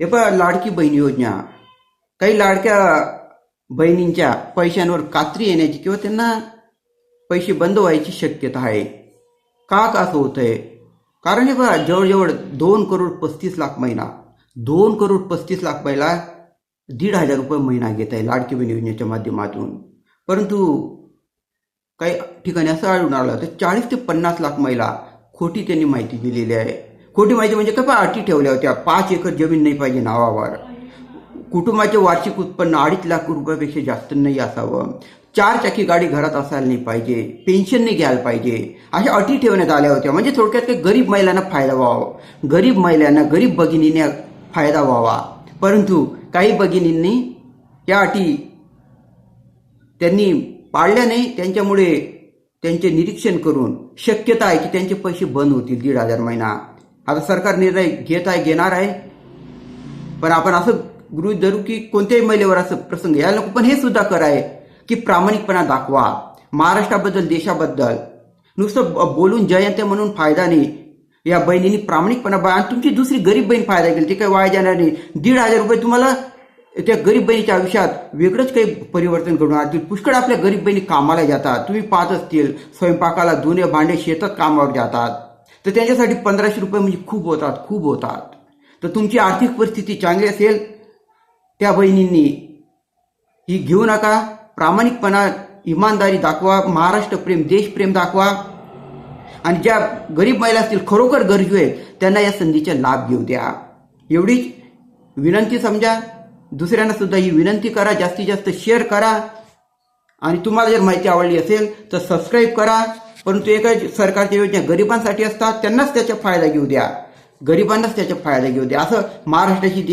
हे पहा लाडकी बहीण योजना. काही लाडक्या बहिणींच्या पैशांवर कात्री येण्याची किंवा त्यांना पैसे बंद व्हायची शक्यता आहे. का का असं होतंय? कारण हे बघा जवळजवळ दोन करोड पस्तीस लाख महिना दोन करोड पस्तीस लाख महिला दीड हजार रुपये महिना घेत आहे लाडकी बहीण योजनेच्या माध्यमातून. परंतु काही ठिकाणी असं आढळून आलं तर चाळीस ते पन्नास लाख महिला खोटी त्यांनी माहिती दिलेली आहे. खोटी माहिती म्हणजे काय अटी ठेवल्या होत्या? पाच एकर जमीन नाही पाहिजे नावावर. कुटुंबाचे वार्षिक उत्पन्न अडीच लाख रुपयापेक्षा जास्त नाही असावं. चार चाकी गाडी घरात असायला नाही पाहिजे. पेन्शन नाही घ्यायला पाहिजे. अशा अटी ठेवण्यात आल्या होत्या. म्हणजे थोडक्यात काही गरीब महिलांना फायदा व्हावा. गरीब महिलांना गरीब भगिनीने फायदा व्हावा. परंतु काही भगिनींनी या अटी त्यांनी पाळल्या नाही. त्यांच्यामुळे त्यांचे निरीक्षण करून शक्यता आहे की त्यांचे पैसे बंद होतील दीड हजार महिना. आता सरकार निर्णय घेत आहे घेणार आहे. पण आपण असं गृहित धरू की कोणत्याही महिलेवर असं प्रसंग यायला नको. पण हे सुद्धा कराय की प्रामाणिकपणा दाखवा. महाराष्ट्राबद्दल देशाबद्दल. नुसतं ब- बोलून जयंत म्हणून फायदा नाही. या बहिणींनी प्रामाणिकपणा बा आणि तुमची दुसरी गरीब बहीण फायदा केली. ते काही वाया जाणार नाही. दीड हजार रुपये तुम्हाला त्या गरीब बहिणीच्या आयुष्यात वेगळंच काही परिवर्तन घडून आणतील. पुष्कळ आपल्या गरीब बहिणी कामाला जातात. तुम्ही पाहत असतील स्वयंपाकाला धुणे भांडे शेतात कामावर जातात. तर त्यांच्यासाठी पंधराशे रुपये म्हणजे खूप होतात खूप होतात. तर तुमची आर्थिक परिस्थिती चांगली असेल त्या बहिणींनी ही घेऊ नका. प्रामाणिकपणा इमानदारी दाखवा. महाराष्ट्र प्रेम देशप्रेम दाखवा. आणि ज्या गरीब महिला असतील खरोखर गरजू आहेत त्यांना या संधीचा लाभ घेऊ द्या. एवढीच विनंती समजा. दुसऱ्यांना सुद्धा ही विनंती करा. जास्तीत जास्त शेअर करा. आणि तुम्हाला जर माहिती आवडली असेल तर सबस्क्राईब करा. परंतु एका सरकारच्या योजना गरिबांसाठी असतात त्यांनाच त्याचा फायदा घेऊ द्या. गरिबांनाच त्याचा फायदा घेऊ द्या. असं महाराष्ट्राची देश